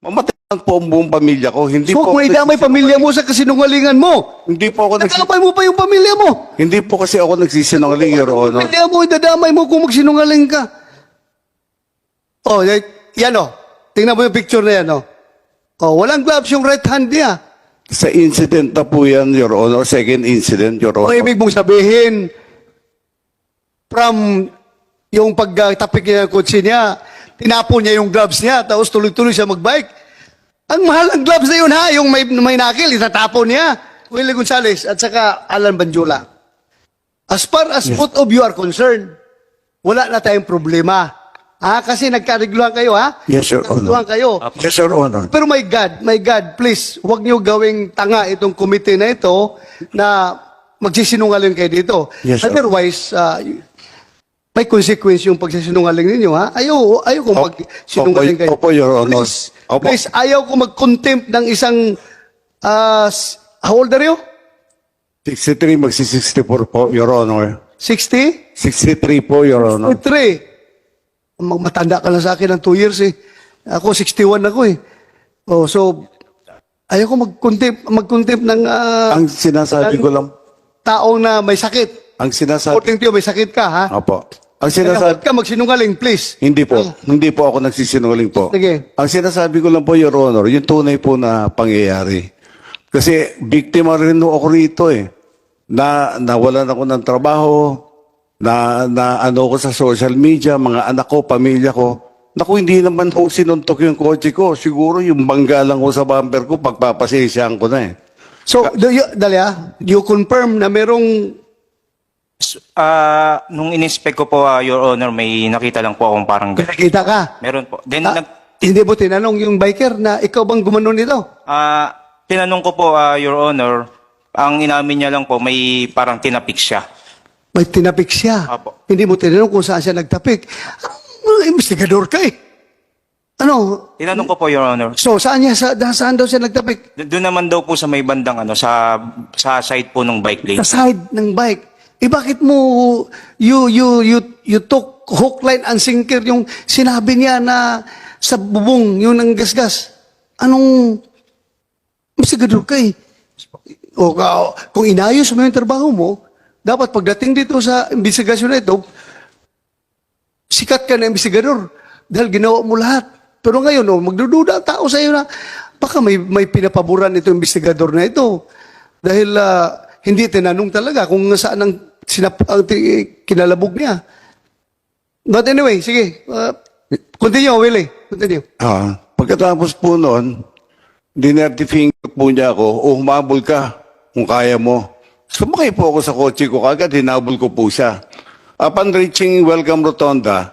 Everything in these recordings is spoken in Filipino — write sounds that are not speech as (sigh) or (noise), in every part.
Mamatay lang po ang buong pamilya ko. Hindi So, po kung idamay pamilya mo sa kasinungalingan mo, Hindi po ako nagsi- nadamay mo pa yung pamilya mo. Hindi po kasi ako nagsisinungaling, Your Honor. Pamilya mo, idadamay mo kung magsinungaling ka. Oh, y- yan o. Tingnan mo yung picture na yan o. Oh, walang gloves yung right hand niya. Sa incident na po yan, Your Honor. Second incident, Your O Honor. ibig mong sabihin, from yung pagtapik niya ng kotse niya, tinapon niya yung gloves niya, tapos tuloy-tuloy siya magbike. Ang mahal ng gloves na yun ha, yung may, may nakil, itatapon niya. Willie Gonzales at saka Alan Banjula. As far as both of you are concerned, wala na tayong problema. Ha? Kasi nagkarigluhan kayo, ha? Yes, Your Honor. Kayo. Yes, Your Honor. Pero my God, my God, please, huwag niyo gawing tanga itong committee na ito na magsisinungaling kayo dito. Yes, sir. Otherwise, uh, may consequence yung pagsisinungaling ninyo, ha? Ayaw, ayaw Opo, magsinungaling kayo. opo, Your Honor. Please, Opo. please, ayaw ko mag-contempt ng isang, uh, how old are you? 63, magsi-64 po, Your Honor. 60? 63 po, Your Honor. 63. Mag- Matanda ka na sa akin ng 2 years eh. Ako 61 ako eh. Oh, so ayaw ko mag-contempt, mag-contempt ng ah, Ang sinasabi ko lang, taong na may sakit. Ang sinasabi, According to you, may sakit ka, ha? opo. Ang Kaya sinasabi, ka magsinungaling, please. hindi po, hindi po ako nagsisinungaling po. Sige. Ang sinasabi ko lang po, Your Honor, yung tunay po na pangyayari. Kasi biktima rin ho ako rito eh. Na nawalan ako ng trabaho, na, na ano ko sa social media, mga anak ko, pamilya ko. Naku, hindi naman ho sinuntok yung kotse ko. Siguro yung bangga lang ho sa bumper ko, pagpapasensyahan ko na eh. So, do you, Dalia, you confirm na merong Ah, nung in-inspect ko po, ah, Your Honor, may nakita lang po akong parang ganun. nakita ka? Meron po. Then, Ah, nag, hindi mo tinanong yung biker na ikaw bang gumanon nito? ah, tinanong ko po, ah, Your Honor, ang inamin niya lang po, may parang tinapik siya. May tinapik siya. Apo. Hindi mo tinanong kung saan siya nagtapik. Ah, investigador ka eh. Ano? Tinanong ko po, Your Honor. So, saan niya, sa, saan daw siya nagtapik? Do- Doon naman daw po sa may bandang ano, sa sa side po ng bike lane. Sa side ng bike. Eh bakit mo, you, you, you, you took hook, line, and sinker yung sinabi niya na sa bubong, yung nang gasgas. Anong, masigador ka eh. O, ka- kung inayos mo yung trabaho mo, dapat pagdating dito sa investigasyon na ito, sikat ka na investigador dahil ginawa mo lahat. Pero ngayon, oh, magdududa ang tao sa iyo na baka may, may pinapaboran ito investigador na ito. Dahil ah, hindi tinanong talaga kung saan ang, sinap, ang kinalabog niya. But anyway, sige. ah, continue, Willie. Continue. Ah, pagkatapos po noon, dinertifing po niya ako, o humabol ka kung kaya mo. Sumakay po ako sa kotse ko kagad, hinabol ko po siya. Upon reaching Welcome Rotonda,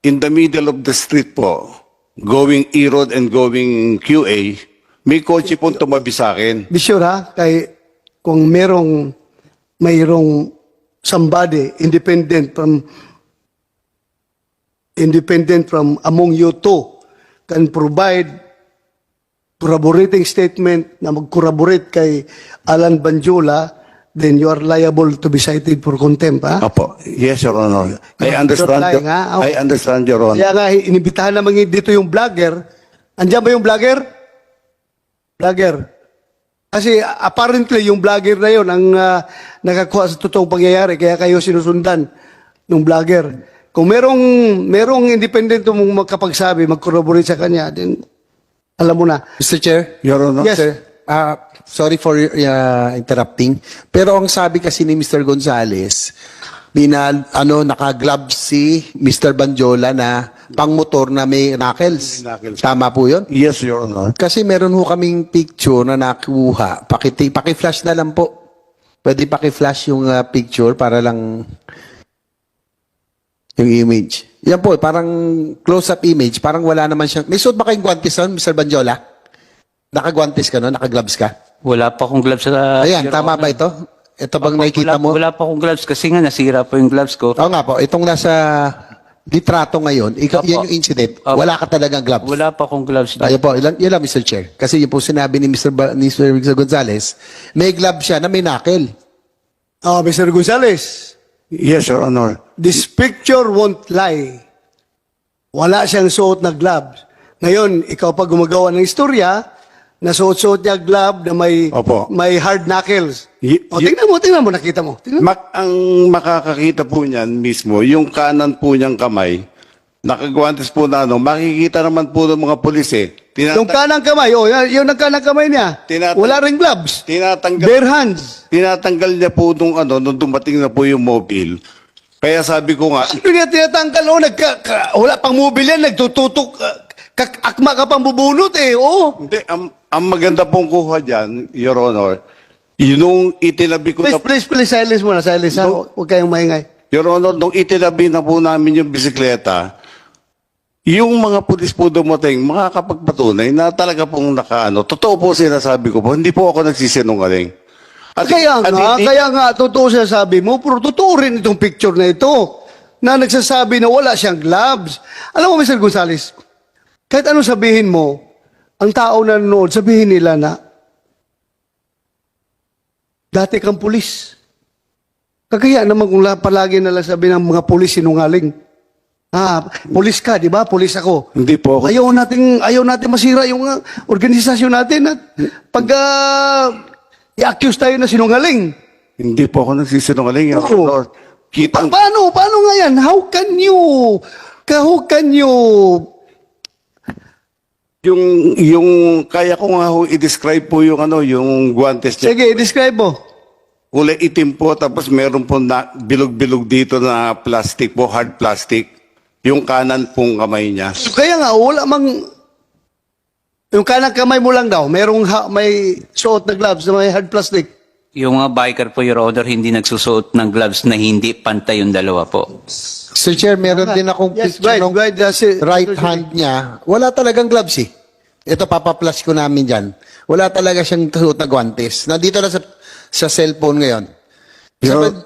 in the middle of the street po, going E-Road and going QA, may kotse po tumabi sa akin. Be sure ha, kay kung merong mayroong somebody independent from independent from among you two can provide corroborating statement na mag-corroborate kay Alan Banjula, then you are liable to be cited for contempt, ha? Apo, yes, Your Honor. I understand, lying, Your, ha? I understand, Your Honor. Kaya nga, inibitahan naman dito yung vlogger. Andiyan ba yung vlogger? Vlogger. Kasi apparently yung vlogger na yun ang ah, nakakuha sa totoong pangyayari kaya kayo sinusundan ng vlogger. Kung merong merong independent mong makapagsabi, mag-corroborate sa kanya, then alam mo na. Mr. Chair? Your Honor. Yes. Sir, ah, sorry for uh, interrupting. Pero ang sabi kasi ni Mr. Gonzales, binal, ano, naka-glove si Mr. Banjola na pangmotor na may knuckles. knuckles. Tama po yun? Yes, Your Honor. Kasi meron ho kaming picture na nakuha. Pakiti, paki-flash na lang po. Pwede paki-flash yung ah, picture para lang yung image. Yan po, parang close-up image. Parang wala naman siyang... May suot ba kayong guantes nun, Mr. Banjola? Naka-guantes ka nun? Naka-gloves ka? Wala pa akong gloves sa... Ayan, Your tama Honor. ba ito? Ito bang Opo, nakikita wala, mo? Wala pa akong gloves kasi nga nasira po yung gloves ko. Oo nga po, itong nasa litrato ngayon, ikaw, Opo. yan yung incident. Opo. Wala ka talagang gloves. Wala pa akong gloves. Ayun po, ilan, yun lang, Mr. Chair. Kasi yun po sinabi ni Mr. Ba, ni Mr. Gonzales, may glove siya na may knuckle. Oh, Mr. Gonzales, Yes, Your Honor. this picture won't lie. Wala siyang suot na gloves. Ngayon, ikaw pa gumagawa ng istorya, nasuot-suot niya glove na may, Opo. may hard knuckles. Y- o, y- tingnan mo, tingnan mo, nakita mo. Tingnan mo. Mak ang makakakita po niyan mismo, yung kanan po niyang kamay, nakagwantes po na ano, makikita naman po ng mga pulis eh. Tinata- Yung kanang kamay, oh, yan- yung ng kanang kamay niya, Tinata- wala ring gloves. tinatanggal, Bare hands. tinatanggal niya po nung ano, nung dumating na po yung mobile. Kaya sabi ko nga, Ano niya tinatanggal? Oh, nagka, ka- wala pang mobile yan, nagtututok. Uh, kak- akma ka pang bubunot eh, oh. hindi, ang, ang maganda pong kuha dyan, Your Honor, yung itinabi ko Please, na, please, please, silence muna, silence ha. Huwag kayong maingay. Your Honor, nung itinabi na po namin yung bisikleta, yung mga pulis po dumating, makakapagpatunay na talaga pong nakaano. Totoo po sinasabi ko po, hindi po ako nagsisinungaling. At- kaya at nga, hindi- kaya nga, totoo siya sabi mo, pero totoo rin itong picture na ito, na nagsasabi na wala siyang gloves. Alam mo, Mr. Gonzales, kahit ano sabihin mo, ang tao na nanonood, sabihin nila na, dati kang pulis. Kagaya naman kung la- palagi nalang sabi ng mga pulis sinungaling. Ah, pulis ka, di ba? Pulis ako. Hindi po ako. Ayaw natin, ayaw natin masira yung uh, organisasyon natin at pag uh, i-accuse tayo na sinungaling. Hindi po ako nagsisinungaling, Your Oo. Honor. Kitang, Pa- paano? Paano nga yan? How can you, ka- how can you, yung, yung, kaya ko nga ho i-describe po yung ano, yung guantes niya. sige, describe mo. Kulay itim po, tapos meron po na bilog-bilog dito na plastic po, hard plastic. Yung kanan pong kamay niya. Kaya nga, wala mang, yung kanang kamay mo lang daw, merong ha- may suot na gloves na may hard plastic. Yung mga biker po, Your Honor, hindi nagsusuot ng gloves na hindi pantay yung dalawa po. Sir Chair, meron din akong Yes, picture right, ng right. that's it. right hand niya. Wala talagang gloves eh. Ito, papaplush ko namin dyan. Wala talaga siyang suot na guantes. Nandito na sa, sa cellphone ngayon. Your, Sabi-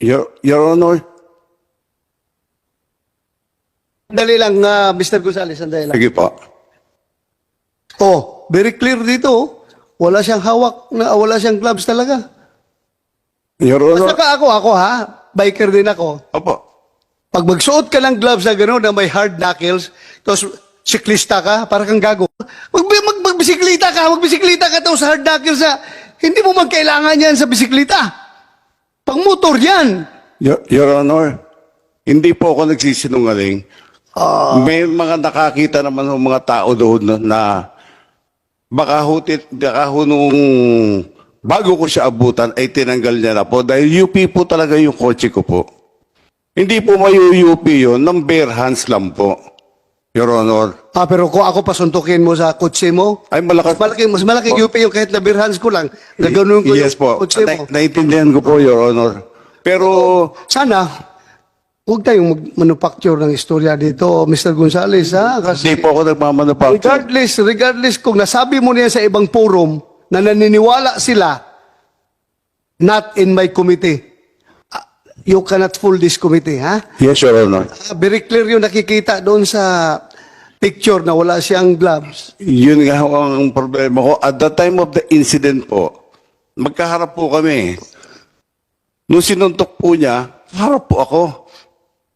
Your, Your Honor, Sandali lang, ah, Mr. Gonzales, sandali lang. sige po. Oh, very clear dito. oh. Wala siyang hawak, na, wala siyang gloves talaga. Your Honor, saka ako, ako ha, biker din ako. opo. Pag magsuot ka ng gloves na gano'n na may hard knuckles, tapos siklista ka, para kang gago. Mag, mag, magbisiklita ka, magbisiklita ka tapos hard knuckles na, hindi mo magkailangan yan sa bisiklita. Pang motor yan. Your, Your Honor, hindi po ako nagsisinungaling. May mga nakakita naman ng mga tao doon na, na baka hutit, baka ho nung bago ko siya abutan ay tinanggal niya na po dahil UP po talaga yung kotse ko po. Hindi po may UP yun, ng bare hands lang po. Your Honor. Ah, pero kung ako pasuntukin mo sa kotse mo, Ay malakas. mas malaki, mas malaki UP yung kahit na beer hands ko lang. Gaganoon ko yes yung po. kotse mo. Na, naintindihan ko po, Your Honor. Pero Sana, huwag tayong mag-manufacture ng istorya dito, Mr. Gonzales, ha? Kasi hindi po ako nagmamanufacture. regardless, regardless kung nasabi mo niya sa ibang forum na naniniwala sila, not in my committee, ah, you cannot fool this committee, ha? Yes, Your Honor. Ah, Very clear yung nakikita doon sa picture na wala siyang gloves. Yun nga ho ang problema ko. At the time of the incident po, magkaharap po kami. Nung sinuntok po niya, harap po ako.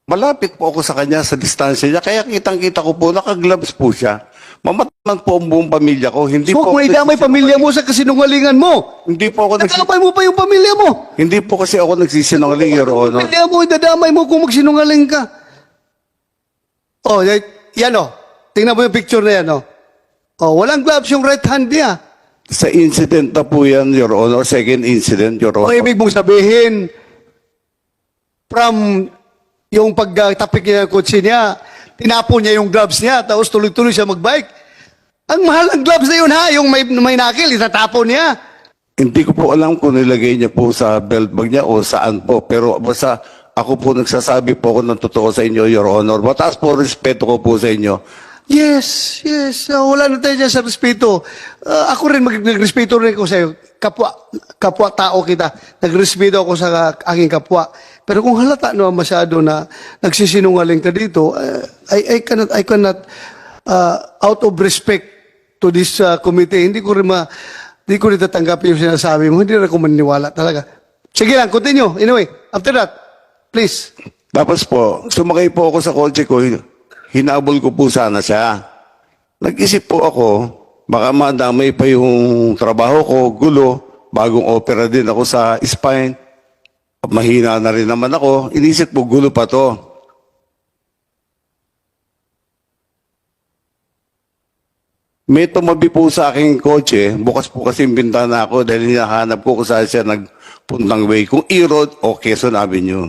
Malapit po ako sa kanya sa distansya niya. Kaya kitang-kita ko po, nakagloves po siya. Mamataman po ang buong pamilya ko. Hindi So, po kung ako idamay pamilya mo sa kasinungalingan mo, Hindi po ako nagsi- nadamay mo pa yung pamilya mo. Hindi po kasi ako nagsisinungaling, Your Honor. Pamilya mo, idadamay mo kung magsinungaling ka. Oh, y- yan oh. Tingnan mo yung picture na yan oh. Oh, walang gloves yung right hand niya. Sa incident na po yan, Your Honor. Second incident, Your Ang Honor. ibig mong sabihin, from yung pagtapik niya ng kotse niya, tinapon niya yung gloves niya, tapos tuloy-tuloy siya magbike. Ang mahal ng gloves na yun ha, yung may, may nakil, itatapon niya. Hindi ko po alam kung nilagay niya po sa belt bag niya o saan po. Pero basta ako po nagsasabi po ako ng totoo sa inyo, Your Honor. Mataas po respeto ko po sa inyo. Yes, yes. Uh, wala na tayo sa respeto. Uh, ako rin, mag- nagrespeto rin ako sa iyo. Kapwa, kapwa tao kita. Nagrespeto ako sa aking kapwa. Pero kung halata naman masyado na nagsisinungaling ka dito, uh, I, I cannot, I cannot, uh, out of respect to this uh, committee, hindi ko rin ma, hindi ko rin tatanggapin yung sinasabi mo. Hindi rin ako maniniwala talaga. Sige lang, continue. Anyway, after that, please. Tapos po, sumakay po ako sa kotse ko. Hinabol ko po sana siya. Nag-isip po ako, baka madamay pa yung trabaho ko, gulo, bagong opera din ako sa spine. Mahina na rin naman ako. Inisip ko, gulo pa to. May tumabi po sa aking kotse, bukas po kasi yung bintana ko dahil hinahanap ko kung saan siya nagpuntang way, kung E-Road o Quezon Avenue.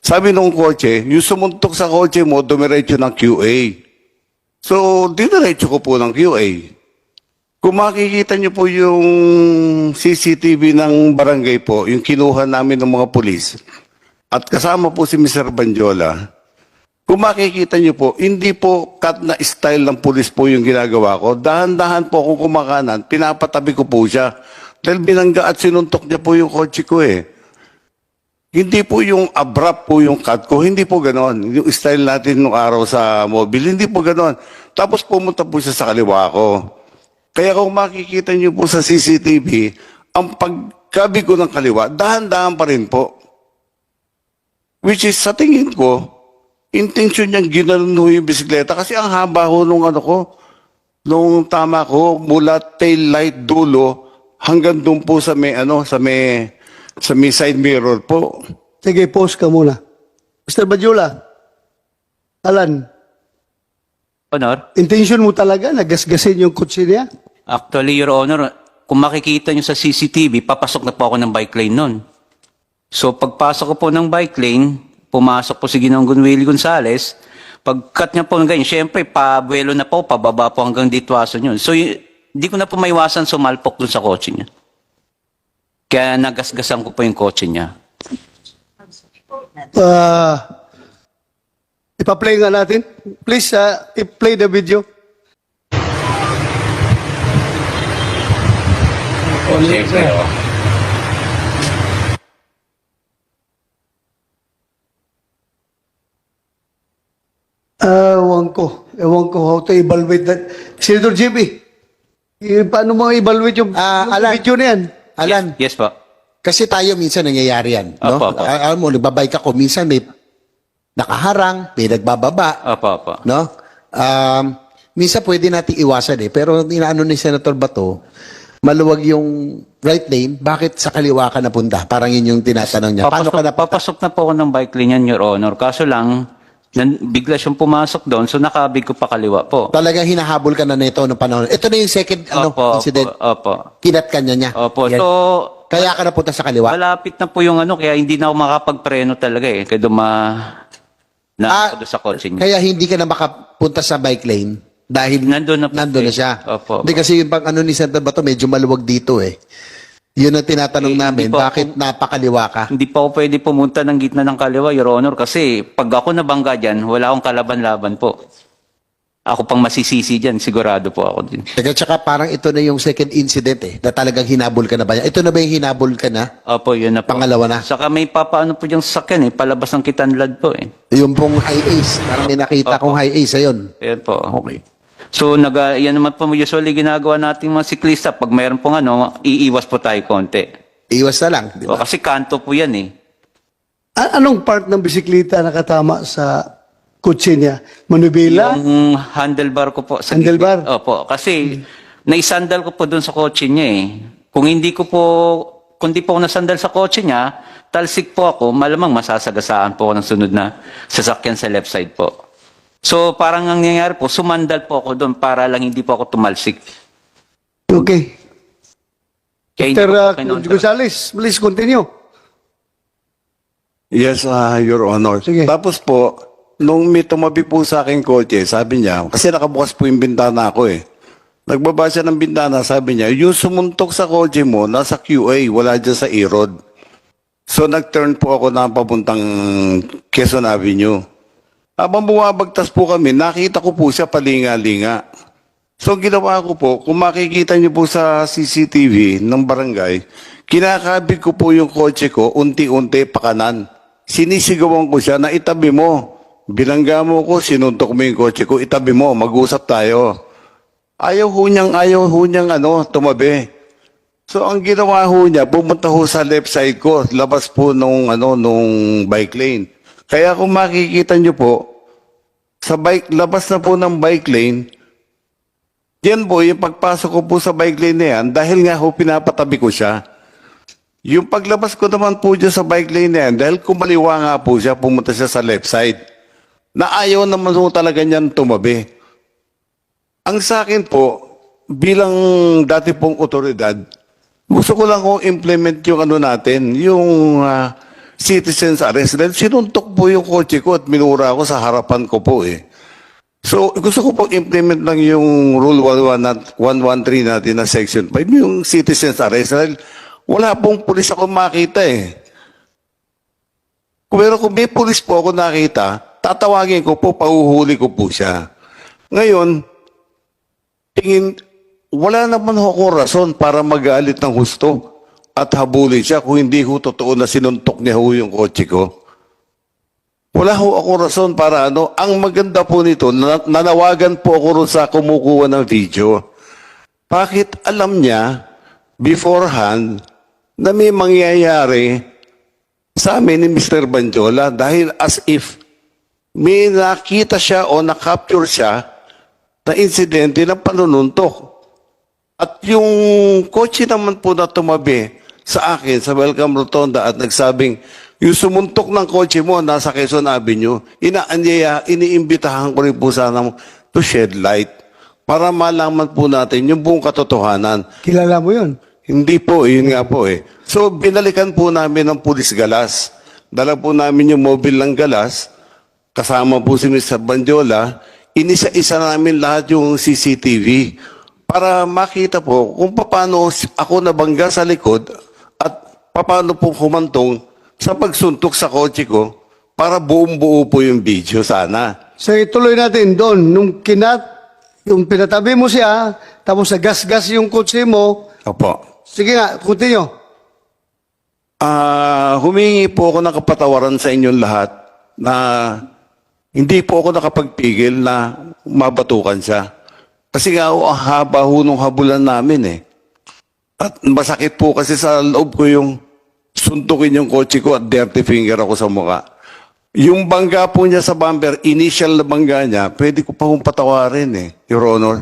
Sabi nung kotse, yung sumuntok sa kotse mo, dumiretso ng QA. So, diniretso ko po ng QA. Kung makikita niyo po yung CCTV ng barangay po, yung kinuha namin ng mga pulis, at kasama po si Mr. Banjola, kung makikita niyo po, hindi po cut na style ng pulis po yung ginagawa ko. Dahan-dahan po akong kumakanan, pinapatabi ko po siya. Dahil binangga at sinuntok niya po yung kotse ko eh. Hindi po yung abrupt po yung cut ko, hindi po ganon. Yung style natin nung araw sa mobile, hindi po ganon. Tapos pumunta po siya sa kaliwa ko. Kaya kung makikita niyo po sa CCTV, ang pagkabi ko ng kaliwa, dahan-dahan pa rin po. Which is, sa tingin ko, intention niyang ginanon ho yung bisikleta kasi ang haba ho nung ano ko, nung tama ko, mula tail light dulo hanggang doon po sa may ano, sa may sa may side mirror po. Sige, pause ka muna. Mr. Badjula, Alan, Honor, intention mo talaga na gasgasin yung kotse niya? actually, Your Honor, kung makikita nyo sa CCTV, papasok na po ako ng bike lane nun. So, pagpasok ko po ng bike lane, pumasok po si Ginoong Gunwili Gonzales, pagkat niya po ng ganyan, syempre, pabuelo na po, pababa po hanggang dito aso yun. So, y- di ko na po maiwasan sumalpok dun sa kotse niya. Kaya nagasgasan ko po yung kotse niya. Uh, ipa-play nga natin. Please, uh, i-play the video. Ah, ewan ko. Ewan ko how to evaluate that. Senator JB, eh, paano mo evaluate yung, Ah, yung Alan. video na yan? Alan, Yes po. kasi tayo minsan nangyayari yan. No? Opo, opo. Ah, Alam mo, nagbabike ako, minsan may nakaharang, may nagbababa. Opo, opo. No? Um, minsan pwede natin iwasan eh. Pero inaano ni Senator Bato, maluwag yung right lane, bakit sa kaliwa ka napunta? Parang yun yung tinatanong niya. Paano Papasok, ka napunta? papasok na po ako ng bike lane yan, Your Honor. Kaso lang, nan, bigla siyang pumasok doon, so nakabig ko pa kaliwa po. Talagang hinahabol ka na nito ng panahon. Ito na yung second ano, Opo, incident. opo, opo. Kinat ka niya niya. Opo, Yan. so, Kaya ka napunta sa kaliwa. malapit na po yung ano, kaya hindi na ako makapagpreno talaga eh. Kaya duma, na Ah, ako doon sa kotse niya. Kaya hindi ka na makapunta sa bike lane dahil Nandun na po nandun na siya. Opo. Hindi kasi yung pang ano ni Senator Bato, medyo maluwag dito eh. Yun ang tinatanong Eh, namin, po bakit napakaliwa ka? Hindi pa ako pwede pumunta ng gitna ng kaliwa, Your Honor, kasi pag ako nabangga dyan, wala akong kalaban-laban po. Ako pang masisisi dyan, sigurado po ako din. Teka, tsaka parang ito na yung second incident eh, na talagang hinabol ka na ba? Ito na ba yung hinabol ka na? Opo, yun na po. Pangalawa na. Saka may papaano po yung sakyan eh, palabas ng kitanlad po eh. Yung pong high ace. Parang may nakita Opo. kong high ace ayun. Ayan po. Okay. So, nag, yan naman po usually ginagawa nating mga siklista. Pag mayroon pong ano, iiwas po tayo konti. Iwas na lang. Di O, ba? kasi kanto po yan eh. A- anong part ng bisikleta nakatama sa kotse niya? Manubila? Yung handlebar ko po. Sa Handlebar? gitna. Opo. Kasi, naisandal ko po doon sa kotse niya eh. Kung hindi ko po, kung di po ako nasandal sa kotse niya, talsik po ako, malamang masasagasaan po ako ng sunod na sasakyan sa left side po. So, parang ang nangyayari po, sumandal po ako doon para lang hindi po ako tumalsik. Okay. Kaya hindi Mr. Uh, kinontra. Gonzales, please continue. Yes, ah, Your Honor. Sige. Tapos po, nung may tumabi po sa akin kotse, sabi niya, kasi nakabukas po yung bintana ko eh. Nagbaba siya ng bintana, sabi niya, yung sumuntok sa kotse mo, nasa QA, wala dyan sa E-Road. So nag-turn po ako na papuntang Quezon Avenue. Habang bumabagtas po kami, nakita ko po siya palinga-linga. So ginawa ko po, kung makikita niyo po sa CCTV ng barangay, kinakabig ko po yung kotse ko unti-unti pa kanan. Sinisigawan ko siya na itabi mo. Bilangga mo ko, sinuntok mo yung kotse ko, itabi mo, mag-usap tayo. Ayaw ho niyang, ayaw ho niyang ano, tumabi. So ang ginawa ho niya, pumunta ho sa left side ko, labas po nung ano nung bike lane. Kaya kung makikita niyo po, sa bike labas na po ng bike lane, Yan po, yung pagpasok ko po sa bike lane na yan, dahil nga ho pinapatabi ko siya. Yung paglabas ko naman po dyan sa bike lane na yan, dahil kumaliwa nga po siya, pumunta siya sa left side. Na ayaw naman ho talaga niyan tumabi. Ang sa akin po, bilang dati pong otoridad, gusto ko lang kong implement yung ano natin, yung ah, citizens arrest. Dahil sinuntok po yung kotse ko at minura ako sa harapan ko po eh. So, gusto ko po implement lang yung Rule 11 nat- 113 natin na Section 5, yung citizens arrest. Dahil wala pong pulis ako makita eh. Pero kung may pulis po ako nakita, tatawagin ko po, pauhuli ko po siya. Ngayon, tingin, wala naman ho akong rason para magalit ng husto at habulin siya kung hindi ho totoo na sinuntok niya ho yung kotse ko. Wala ho akong rason para ano. Ang maganda po nito, na- nanawagan po ako ron sa kumukuha ng video. Bakit alam niya beforehand na may mangyayari sa amin ni Mr. Banjola dahil as if may nakita siya o nakapture siya na insidente ng panununtok. At yung kotse naman po na tumabi sa akin sa Welcome Rotonda at nagsabing, yung sumuntok ng kotse mo nasa Quezon Avenue, inaanyaya, iniimbitahan ko rin po sana to shed light para malaman po natin yung buong katotohanan. Kilala mo yun? Hindi po, yun nga po eh. So, binalikan po namin ng pulis galas. Dala po namin yung mobile ng galas. Kasama po si Mr. Banjola. Inisa-isa namin lahat yung CCTV para makita po kung paano ako nabangga sa likod at paano po humantong sa pagsuntok sa kotse ko para buong-buo po yung video sana. So ituloy natin doon. Nung kinat, yung pinatabi mo siya, tapos nagas-gas yung kotse mo, Opo. sige nga, continue. Ah, humingi po ako ng kapatawaran sa inyong lahat na hindi po ako nakapagpigil na mabatukan siya. Kasi nga ang haba ho nung habulan namin eh. At masakit po kasi sa loob ko yung suntukin yung kotse ko at dirty finger ako sa mukha. Yung bangga po niya sa bumper, initial na bangga niya, pwede ko pa hong patawarin eh, Your Honor.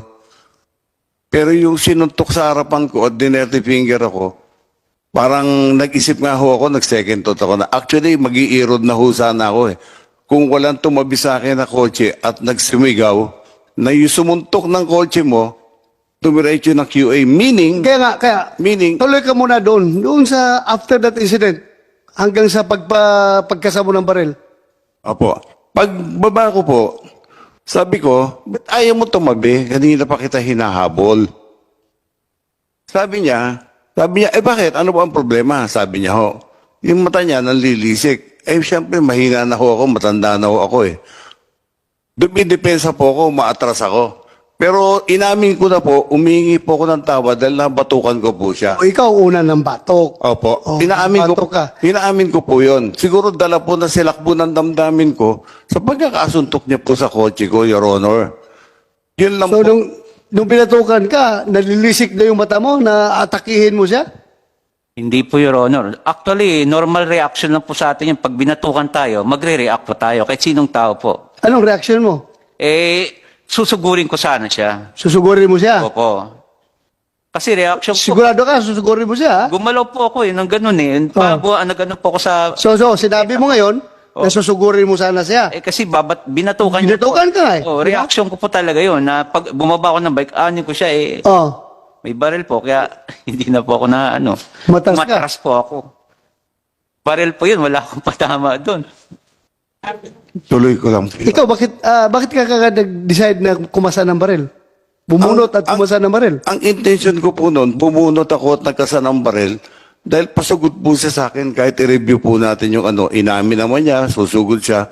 Pero yung sinuntok sa harapan ko at dinerty finger ako, Parang nag-isip nga ho ako, nag-second thought ako na actually mag iirod na ho sana ako eh. Kung walang tumabi sa akin na kotse at nagsumigaw, na yung sumuntok ng kotse mo, tumiretso ng QA. Meaning, Kaya nga, kaya, meaning, tuloy ka muna doon. Doon sa after that incident, hanggang sa pagpa, pagkasamo ng baril. Apo. Pagbaba ko po, sabi ko, ba't ayaw mo tumabi? Kanina pa kita hinahabol. Sabi niya, sabi niya, eh bakit? Ano ba ang problema? Sabi niya ho. Yung mata niya nanlilisik. Eh siyempre, mahina na ho ako, matanda na ho ako eh. Dumidepensa po ako, maatras ako. Pero inamin ko na po, umingi po ako ng tawa dahil nabatukan ko po siya. O ikaw una ng batok. Opo. Oh, inaamin ko, ka. inaamin ko po yun. Siguro dala po na silakbo ng damdamin ko sa pagkakasuntok niya po sa kotse ko, Your Honor. Yun lang So po. nung, nung pinatukan ka, nalilisik na yung mata mo, na atakihin mo siya? Hindi po, Your Honor. Actually, normal reaction lang po sa atin yung pag binatukan tayo, magre-react po tayo kahit sinong tao po. Anong reaction mo? Eh, susugurin ko sana siya. Susugurin mo siya? Opo. Kasi reaction po, Sigurado ka, susugurin mo siya? gumalaw po ako eh, ng ganun eh. Bago, oh. nagano po ako sa... So, so, sinabi mo ngayon, na susugurin mo sana siya. Eh kasi babat, binatukan niya Binatukan ka eh. Oh, reaction ko po talaga yun na pag bumaba ako ng bike, anin ko siya eh, Oh. May baril po, kaya (laughs) hindi na po ako na ano. Matras ka. Matras po ako. Baril po yun, wala akong patama doon. Tuloy ko lang. Ikaw, bakit ah, bakit ka kagad nag-decide na kumasa ng baril? Bumunot Ang- at kumasa ng baril? Ang intention ko po noon, bumunot ako at nagkasa ng baril dahil pasugod po siya sa akin kahit i-review po natin yung ano, inamin naman niya, susugod siya.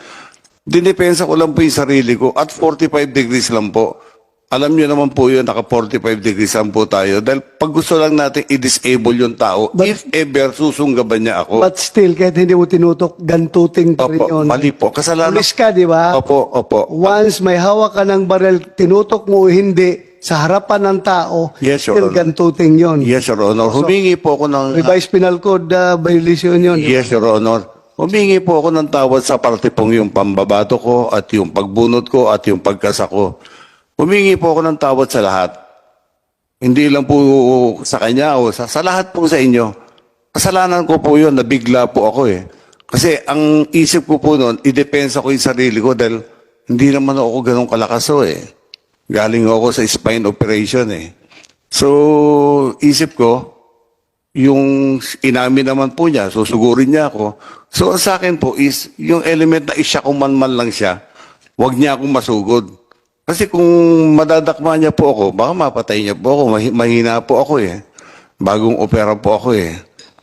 Dinipensa ko lang po yung sarili ko at 45 degrees lang po. Alam niyo naman po yun, naka 45 degrees lang po tayo. Dahil pag gusto lang natin i-disable yung tao, But- if ever susunggaban niya ako. But still, kahit hindi mo tinutok, gantuting pa rin Opo, yun. mali po. Kasalanan. Pulis ka, di ba? Opo, opo. Once may hawak ka ng baril, tinutok mo o hindi, sa harapan ng tao, Yes, Your still Honor. gantuting yun. Yes, Your Honor. Humingi po ako ng... Revised Penal Code uh, violation yun. Yes, Your Honor. Humingi po ako ng tawad sa parte pong yung pambabato ko at yung pagbunot ko at yung pagkasa ko. Humingi po ako ng tawad sa lahat. Hindi lang po sa kanya o sa, sa lahat po sa inyo. Kasalanan ko po yun, nabigla po ako eh. Kasi ang isip ko po noon, idepensa ko yung sarili ko dahil hindi naman ako ganun kalakas o eh. Galing ako sa spine operation eh. So, isip ko, yung inamin naman po niya, susugurin niya ako. So, sa akin po is, yung element na isya kumanman lang siya, wag niya akong masugod. Kasi kung madadakma niya po ako, baka mapatay niya po ako, Mahi- mahina po ako eh. Bagong opera po ako eh.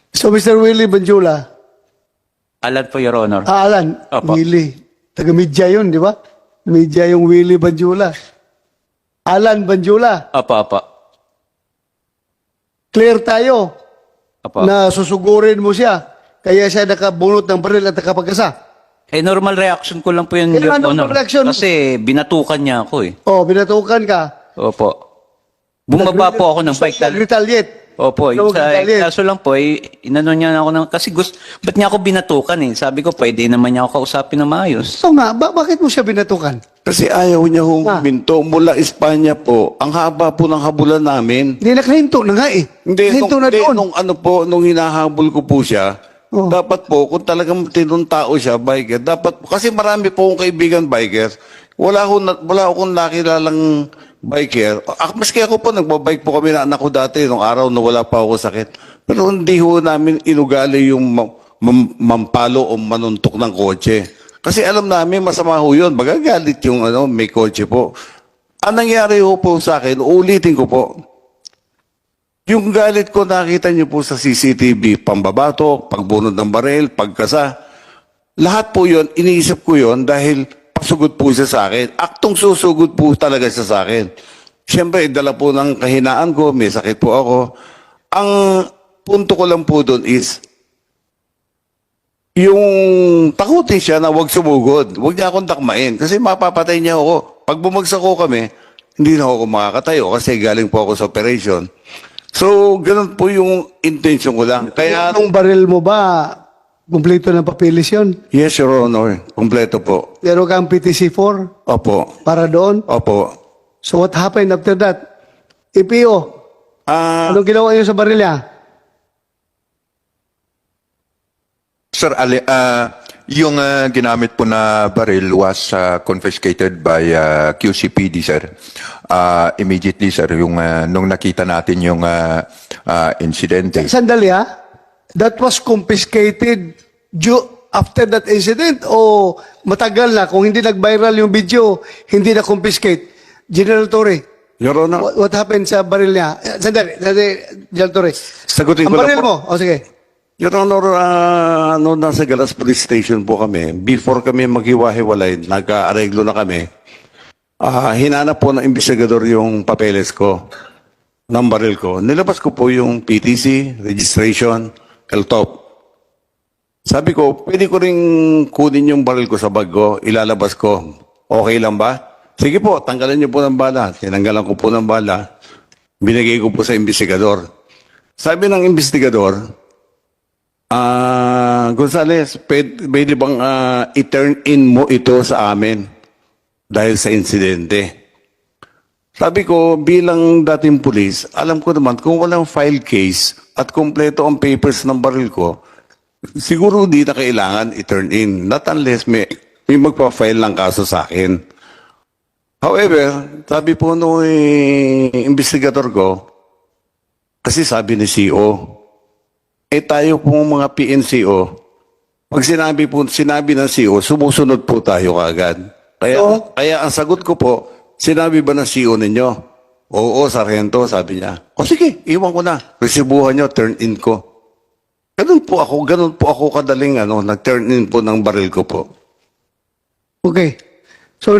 So, Mr. Willie Banjula, Alan po, Your Honor. ah, Alan, Opo. Willie, taga-media yun, di ba? Media yung Willie Banjula. Alan Banjula, Apa, apa. clear tayo Apa. na susugurin mo siya. Kaya siya nakabunot ng baril at nakapagkasa. Eh, normal reaction ko lang po yun, Your Honor. normal reaction. Kasi binatukan niya ako eh. Oh, binatukan ka. Opo. Bumaba po ako ng bike. Tal- Retaliate. Opo, Ikaw yung sa mag-retaliate. kaso lang po, eh, inano niya ako ng, kasi gusto, ba't niya ako binatukan eh? Sabi ko, pwede naman niya ako kausapin na maayos. So nga, ba- bakit mo siya binatukan? Kasi ayaw niya hong Ah. huminto. Mula Espanya po, ang haba po ng habulan namin. Hindi, nakahinto na nga eh. Hindi, Nakahinto nung, na hindi, doon. nung ano po, nung hinahabol ko po siya, Oh. dapat po, kung talagang tinong tao siya, biker, dapat, kasi marami po akong kaibigan biker, wala akong, wala akong nakilalang biker. Ah, maski ako po, nagbabike po kami na anak ko dati, nung araw na wala pa ako sakit. Pero hindi ho namin inugali yung ma- mam- mampalo o manuntok ng kotse. Kasi alam namin, masama ho yun. Magagalit yung ano, may kotse po. Ang nangyari ho po sa akin, ulitin ko po, yung galit ko nakita niyo po sa CCTV, pambabato, pagbunod ng baril, pagkasa. Lahat po yon iniisip ko yon dahil pasugod po siya sa akin. Aktong susugod po talaga siya sa akin. Siyempre, dala po ng kahinaan ko, may sakit po ako. Ang punto ko lang po doon is, yung takutin siya na wag sumugod. Huwag niya akong dakmain kasi mapapatay niya ako. Pag bumagsak ko kami, hindi na ako makakatayo kasi galing po ako sa operation. So, ganun po yung intention ko lang. Kaya, Anong baril mo ba, kumpleto ng papilis yun? yes, Your Honor, kompleto po. Pero kang PTC-4 Opo, para doon. opo. So what happened after that? EPO, Ah, anong ginawa niyo sa baril niya? Sir, Ali, ah, yung ah, ginamit po na baril was ah, confiscated by ah, QCPD, sir. Ah, immediately, sir, yung ah, nung nakita natin yung ah, ah, insidente. Sandali ha? That was confiscated due after that incident o matagal na? Kung hindi nag-viral yung video, hindi na confiscate. General Torre, Your Honor, what, what happened sa baril niya? Eh, Sandali, sandali, General Torre. sagutin Ang ko lang baril po. mo, o sige. Your Honor, ah, ano, nasa Galas Police Station po kami. Before kami maghiwa-hiwalay, nagka-areglo na kami. Ah, hinanap po ng investigador yung papeles ko, ng baril ko. Nilabas ko po yung PTC, registration, LTOP. Sabi ko, pwede ko ring kunin yung baril ko sa bag ko, ilalabas ko. Okay lang ba? Sige po, tanggalan niyo po ng bala. Tinanggalan ko po ng bala. Binigay ko po sa investigador. Sabi ng investigador, Ah, Gonzales, pwede, pwede bang ah, i-turn in mo ito sa amin dahil sa insidente? Sabi ko, bilang dating pulis, alam ko naman kung walang file case at kompleto ang papers ng baril ko, siguro di na kailangan i-turn in. Not unless may, may magpa-file ng kaso sa akin. However, sabi po nung eh, investigator ko, kasi sabi ni CEO, eh tayo pong mga PNCO, pag sinabi po, sinabi ng CEO, sumusunod po tayo kaagad. Kaya, kaya ang sagot ko po, sinabi ba ng CEO ninyo? Oo, sargento, sabi niya. O sige, iwan ko na. Resibuhan nyo, turn in ko. Ganun po ako, ganun po ako kadaling ano, nag-turn in po ng baril ko po. Okay. So,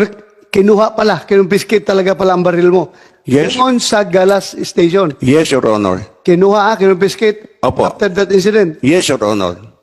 kinuha pala, kinumpiskate talaga pala ang baril mo. Yes. Doon sa Galas Station. Yes, Your Honor. Kinuha, ah, kinumpiskate Opo. after that incident. Yes, Your Honor.